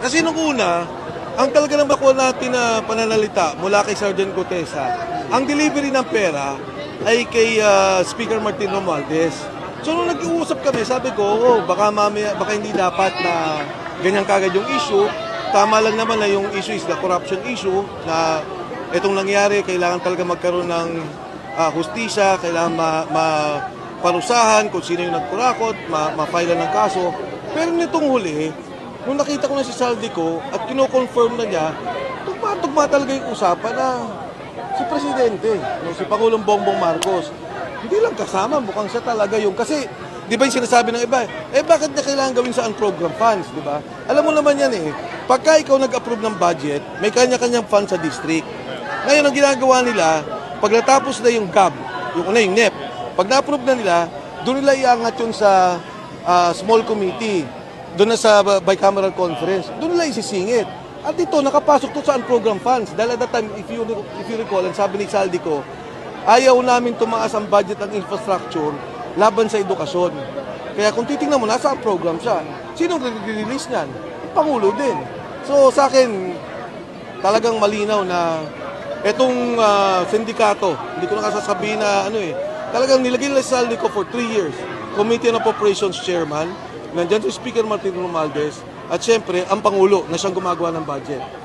Kasi nung una, ang talaga nang makuha natin na pananalita mula kay Sergeant Gutesa, ang delivery ng pera ay kay ah, Speaker Martin Romualdez. So nung nag-uusap kami, sabi ko, oh, baka mamaya, baka hindi dapat na ganyan kagad yung issue. Tama lang naman na yung issue is the corruption issue na itong nangyari, kailangan talaga magkaroon ng ah, hustisya, kailangan ma, ma- parusahan kung sino yung nagkurakot, ma, ma-file ng kaso. Pero nitong huli, nung nakita ko na si Saldico at kino-confirm na niya, tugma-tugma talaga yung usapan na si Presidente, no, si Pangulong Bongbong Marcos, hindi lang kasama, mukhang siya talaga yung, kasi, di ba yung sinasabi ng iba, eh bakit niya kailangan gawin sa unprogram funds, di ba? Alam mo naman yan eh, pagka ikaw nag-approve ng budget, may kanya-kanyang fund sa district. Ngayon, ang ginagawa nila, pag natapos na yung GAB, yung una yung NEP, pag na-approve na nila, doon nila iangat yun sa ah, small committee, doon sa bicameral conference, doon nila isisingit. At ito, nakapasok to sa unprogram funds. Dahil at that time, if you, if you recall, ang sabi ni Saldi ko, ayaw namin tumaas ang budget ng infrastructure laban sa edukasyon. Kaya kung titingnan mo, nasa program siya. Sinong release niyan? Pangulo din. So sa akin, talagang malinaw na etong ah, sindikato, hindi ko na na ano eh, talagang nilagay nila sa saldi ko for 3 years. Committee on Appropriations Chairman, nandyan si Speaker Martin Romualdez, at syempre, ang Pangulo na siyang gumagawa ng budget.